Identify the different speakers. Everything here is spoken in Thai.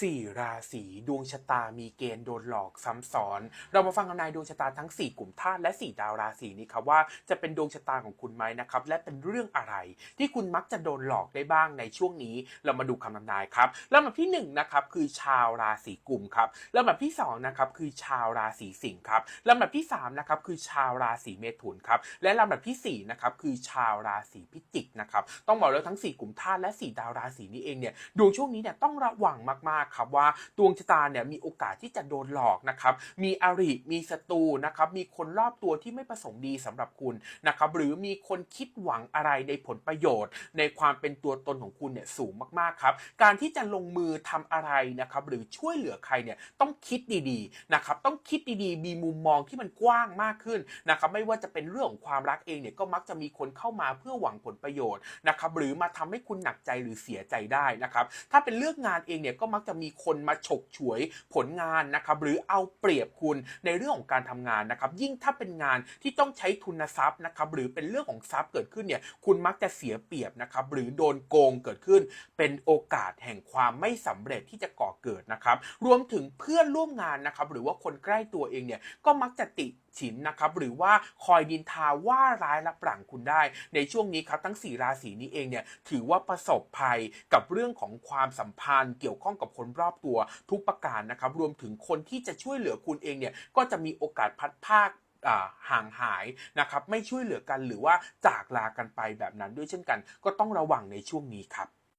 Speaker 1: สี่ราศีดวงชะตามีเกณฑ์โดนหลอกซ้ำซ้อน เรามาฟังคำนายดวงชะตาทั้ง 4 กลุ่มธาตุและ 4 ดาวราศีนี้ครับว่าจะเป็นดวงชะตาของคุณไหมนะครับและเป็นเรื่องอะไร ที่คุณมักจะโดนหลอกได้บ้างในช่วงนี้ เรามาดูคำทำนายครับลำดับที่1นงนะครับคือชาวราศีกุมครับลำดับที่2นะครับคือชาวราศีสิงห์ครับลำดับที่3นะครับคือชาวราศีเมถุนครับและลำดับที่4นะครับคือชาวราศีพิจิกนะครับต้องบอกเลยทั้ง 4 กลุ่มธาตุและ 4 ดาวราศีนี้เองเนี่ยดวงช่วงนี้เนี่ยต้องระวังมากครับว่าดวงชะตาเนี่ยมีโอกาสที่จะโดนหลอกนะครับ มีอริ มีศัตรูนะครับ มีคนรอบตัวที่ไม่ประสงค์ดีสำหรับคุณนะครับ หรือมีคนคิดหวังอะไรในผลประโยชน์ ในความเป็นตัวตนของคุณเนี่ยสูงมากๆครับ การที่จะลงมือทำอะไรนะครับ หรือช่วยเหลือใครเนี่ยต้องคิดดีๆนะครับ ต้องคิดดีๆ มีมุมมองที่มันกว้างมากขึ้นนะครับ ไม่ว่าจะเป็นเรื่องของความรักเองเนี่ยก็มักจะมีคนเข้ามาเพื่อหวังผลประโยชน์นะครับ หรือมาทำให้คุณหนักใจหรือเสียใจได้นะครับ ถ้าเป็นเรื่องงานเองเนี่ยก็มักจะมีคนมาฉกฉวยผลงานนะครับหรือเอาเปรียบคุณในเรื่องของการทำงานนะครับยิ่งถ้าเป็นงานที่ต้องใช้ทุนทรัพย์นะครับหรือเป็นเรื่องของทรัพย์เกิดขึ้นเนี่ยคุณมักจะเสียเปรียบนะครับหรือโดนโกงเกิดขึ้น เป็นโอกาสแห่งความไม่สำเร็จที่จะก่อเกิดนะครับรวมถึงเพื่อนร่วมงานนะครับหรือว่าคนใกล้ตัวเองเนี่ยก็มักจะติ ฉินนะครับหรือว่าคอยดินทาว่าร้ายรับหลังคุณได้ ในช่วงนี้ครับทั้ง 4 ราศีนี้เองเนี่ยถือว่าประสบภัยกับเรื่องของความสัมพันธ์ เกี่ยวข้องกับคนรอบตัวทุกประการนะครับรวมถึงคนที่จะช่วยเหลือคุณเองเนี่ยก็จะมีโอกาสพัดภาคอ่าห่างหายนะครับไม่ช่วยเหลือกันหรือว่าจากลากันไปแบบนั้นด้วยเช่นกัน ก็ต้องระวังในช่วงนี้ครับ